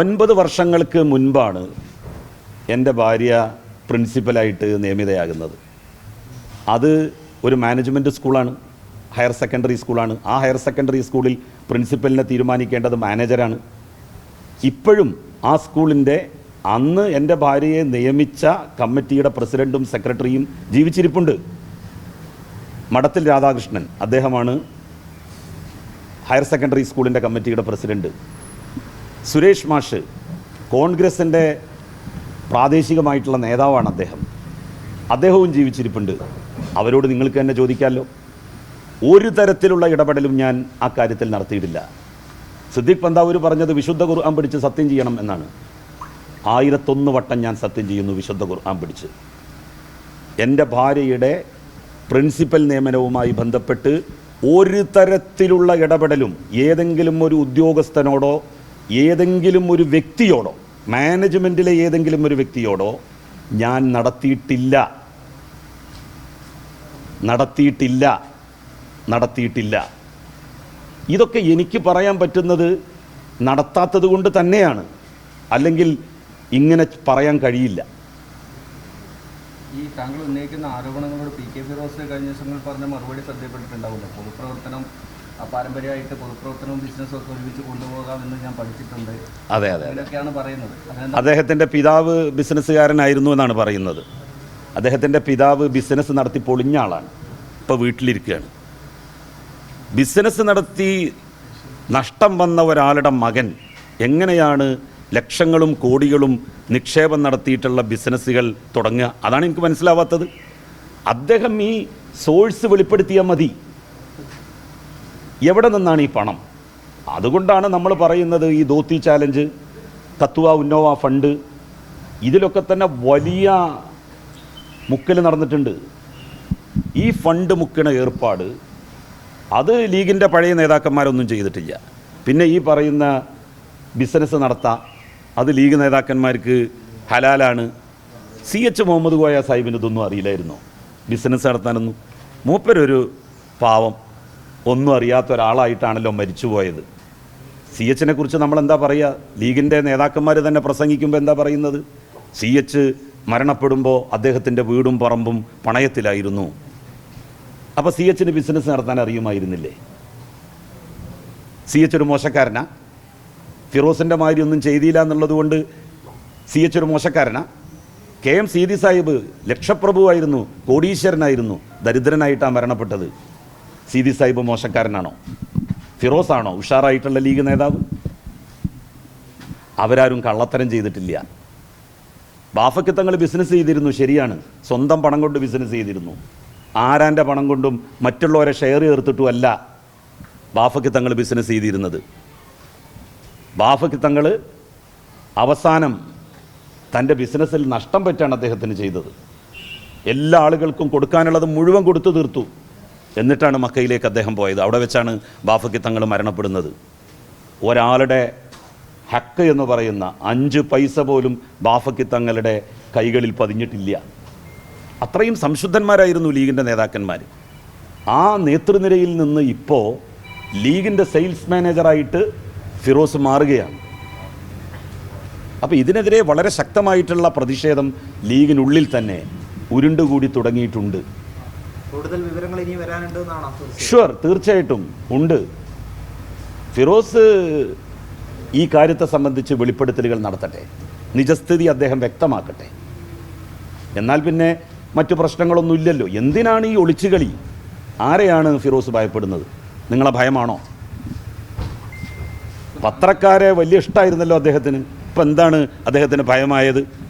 ഒൻപത് വർഷങ്ങൾക്ക് മുൻപാണ് എന്റെ ഭാര്യ പ്രിൻസിപ്പലായിട്ട് നിയമിതയാകുന്നത്. അത് ഒരു മാനേജ്മെന്റ് സ്കൂളാണ് ഹയർ സെക്കൻഡറി സ്കൂളാണ്. ആ ഹയർ സെക്കൻഡറി സ്കൂളിൽ പ്രിൻസിപ്പലിനെ തീരുമാനിക്കേണ്ടത് മാനേജരാണ്. ഇപ്പോഴും ആ സ്കൂളിന്റെ അന്ന് എന്റെ ഭാര്യയെ നിയമിച്ച കമ്മിറ്റിയുടെ പ്രസിഡന്റും സെക്രട്ടറിയും ജീവിച്ചിരിപ്പുണ്ട്. മഠത്തിൽ രാധാകൃഷ്ണൻ അദ്ദേഹമാണ് ഹയർ സെക്കൻഡറി സ്കൂളിന്റെ കമ്മിറ്റിയുടെ പ്രസിഡന്റ് സുരേഷ് മാഷ് കോൺഗ്രസിന്റെ പ്രാദേശികമായിട്ടുള്ള നേതാവാണ് അദ്ദേഹം. അദ്ദേഹവും ജീവിച്ചിരിപ്പുണ്ട്. അവരോട് നിങ്ങൾക്ക് തന്നെ ചോദിക്കാമല്ലോ ഒരു തരത്തിലുള്ള ഇടപെടലും ഞാൻ ആ കാര്യത്തിൽ നടത്തിയിട്ടില്ല. സിദ്ദിഖ് പന്താവൂർ പറഞ്ഞത് വിശുദ്ധ ഖുർആൻ പിടിച്ച് സത്യം ചെയ്യണം എന്നാണ്. ആയിരത്തൊന്ന് വട്ടം ഞാൻ സത്യം ചെയ്യുന്നു വിശുദ്ധ ഖുർആൻ പിടിച്ച് എന്റെ ഭാര്യയുടെ പ്രിൻസിപ്പൽ നിയമനവുമായി ബന്ധപ്പെട്ട് ഒരു തരത്തിലുള്ള ഇടപെടലും ഏതെങ്കിലും ഒരു ഉദ്യോഗസ്ഥനോടോ ഏതെങ്കിലും ഒരു വ്യക്തിയോടോ മാനേജ്മെന്റിലെ ഏതെങ്കിലും ഒരു വ്യക്തിയോടോ ഞാൻ നടത്തിയിട്ടില്ല. നടത്തിയിട്ടില്ല. നടത്തിയിട്ടില്ല. ഇതൊക്കെ എനിക്ക് പറയാൻ പറ്റുന്നത് നടത്താത്തത് കൊണ്ട് തന്നെയാണ്. അല്ലെങ്കിൽ ഇങ്ങനെ പറയാൻ കഴിയില്ല. ഈ താങ്കൾ ഉന്നയിക്കുന്ന ആരോപണങ്ങളോട് പി കെ ഫിറോസ് കഴിഞ്ഞ ദിവസങ്ങൾ പറഞ്ഞ മറുപടി ശ്രദ്ധയപ്പെട്ടിട്ടുണ്ടാവില്ല പൊതുപ്രവർത്തനം പാരമ്പര്യമായിട്ട് പൊതുപ്രവർത്തനവും ബിസിനസ്സും ഒക്കെ ഒരുമിച്ച് കൊണ്ടുപോകാമെന്ന് ഞാൻ പഠിച്ചിട്ടുണ്ട്. അതെ അതെ ഇതൊക്കെയാണ് പറയുന്നത്. അദ്ദേഹത്തിന്റെ അദ്ദേഹത്തിന്റെ പിതാവ് ബിസിനസ്സുകാരനായിരുന്നു എന്നാണ് പറയുന്നത്. അദ്ദേഹത്തിന്റെ പിതാവ് ബിസിനസ് നടത്തി പൊളിഞ്ഞ ആളാണ്. ഇപ്പോൾ വീട്ടിലിരിക്കുകയാണ്. ബിസിനസ് നടത്തി നഷ്ടം വന്ന ഒരാളുടെ മകൻ എങ്ങനെയാണ് ലക്ഷങ്ങളും കോടികളും നിക്ഷേപം നടത്തിയിട്ടുള്ള ബിസിനസ്സുകൾ തുടങ്ങുക? അതാണ് എനിക്ക് മനസ്സിലാവാത്തത്. അദ്ദേഹം ഈ സോഴ്സ് വെളിപ്പെടുത്തിയാൽ മതി. എവിടെ നിന്നാണ് ഈ പണം? അതുകൊണ്ടാണ് നമ്മൾ പറയുന്നത് ഈ ധോത്തി ചാലഞ്ച് തത്വ ഉന്നോവ ഫണ്ട് ഇതിലൊക്കെ തന്നെ വലിയ മുക്കൽ നടന്നിട്ടുണ്ട്. ഈ ഫണ്ട് മുക്കണ ഏർപ്പാട് അത് ലീഗിന്റെ പഴയ നേതാക്കന്മാരൊന്നും ചെയ്തിട്ടില്ല. പിന്നെ ഈ പറയുന്ന ബിസിനസ് നടത്താം അത് ലീഗ് നേതാക്കന്മാർക്ക് ഹലാലാണ്. സി എച്ച് മുഹമ്മദ് കോയ സാഹിബിന് ഇതൊന്നും അറിയില്ലായിരുന്നു. ബിസിനസ് നടത്താനൊന്നും. മൂപ്പരൊരു പാവം. ഒന്നും അറിയാത്ത ഒരാളായിട്ടാണല്ലോ മരിച്ചുപോയത്. സി എച്ചിനെ കുറിച്ച് നമ്മൾ എന്താ പറയുക ലീഗിന്റെ നേതാക്കന്മാർ തന്നെ പ്രസംഗിക്കുമ്പോൾ എന്താ പറയുന്നത്? സി എച്ച് മരണപ്പെടുമ്പോൾ അദ്ദേഹത്തിന്റെ വീടും പറമ്പും പണയത്തിലായിരുന്നു. അപ്പോൾ സി എച്ചിന് ബിസിനസ് നടത്താൻ അറിയുമായിരുന്നില്ലേ? സി എച്ച് ഒരു മോശക്കാരനാ? ഫിറോസിന്റെ മാതിരി ഒന്നും ചെയ്തില്ല എന്നുള്ളത് കൊണ്ട് സി എച്ച് ഒരു മോശക്കാരനാ? കെ എം സീതി സാഹിബ് ലക്ഷപ്രഭുവായിരുന്നു കോടീശ്വരനായിരുന്നു ദരിദ്രനായിട്ടാണ് മരണപ്പെട്ടത്. സീതി സാഹിബ് മോശക്കാരനാണോ? ഫിറോസ് ആണോ ഉഷാറായിട്ടുള്ള ലീഗ് നേതാവ്? അവരാരും കള്ളത്തരം ചെയ്തിട്ടില്ല. ബാഫയ്ക്ക് തങ്ങൾ ബിസിനസ് ചെയ്തിരുന്നു ശരിയാണ്. സ്വന്തം പണം കൊണ്ട് ബിസിനസ് ചെയ്തിരുന്നു. ആരാന്റെ പണം കൊണ്ടും മറ്റുള്ളവരെ ഷെയർ ചേർത്തിട്ടും അല്ല ബാഫയ്ക്ക് തങ്ങൾ ബിസിനസ് ചെയ്തിരുന്നത്. ബാഫയ്ക്ക് തങ്ങൾ അവസാനം തന്റെ ബിസിനസ്സിൽ നഷ്ടം പറ്റാണ് അദ്ദേഹത്തിന് ചെയ്തത്. എല്ലാ ആളുകൾക്കും കൊടുക്കാനുള്ളത് മുഴുവൻ കൊടുത്തു തീർത്തു. എന്നിട്ടാണ് മക്കയിലേക്ക് അദ്ദേഹം പോയത്. അവിടെ വെച്ചാണ് ബാഫക്കി തങ്ങൾ മരണപ്പെടുന്നത്. ഒരാളുടെ ഹക്ക് എന്ന് പറയുന്ന അഞ്ച് പൈസ പോലും ബാഫക്കി തങ്ങളുടെ കൈകളിൽ പതിഞ്ഞിട്ടില്ല. അത്രയും സംശുദ്ധന്മാരായിരുന്നു ലീഗിന്റെ നേതാക്കന്മാർ ആ നേതൃനിരയിൽ നിന്ന് ഇപ്പോൾ ലീഗിന്റെ സെയിൽസ് മാനേജറായിട്ട് ഫിറോസ് മാറുകയാണ്. അപ്പോൾ ഇതിനെതിരെ വളരെ ശക്തമായിട്ടുള്ള പ്രതിഷേധം ലീഗിനുള്ളിൽ തന്നെ ഉരുണ്ടുകൂടി തുടങ്ങിയിട്ടുണ്ട്. കൂടുതൽ വിവരങ്ങൾ ഇനി എന്നാണോ ഷുവർ തീർച്ചയായിട്ടും. ഉണ്ട്. ഫിറോസ് ഈ കാര്യത്തെ സംബന്ധിച്ച് വെളിപ്പെടുത്തലുകൾ നടത്തട്ടെ. നിജസ്ഥിതി അദ്ദേഹം വ്യക്തമാക്കട്ടെ. എന്നാൽ പിന്നെ മറ്റു പ്രശ്നങ്ങളൊന്നും ഇല്ലല്ലോ. എന്തിനാണ് ഈ ഒളിച്ചുകളി ആരെയാണ് ഫിറോസ് ഭയപ്പെടുന്നത്? നിങ്ങളെ ഭയമാണോ? പത്രക്കാരെ വലിയ ഇഷ്ടമായിരുന്നല്ലോ അദ്ദേഹത്തിന്. ഇപ്പം എന്താണ് അദ്ദേഹത്തിന് ഭയമായത്?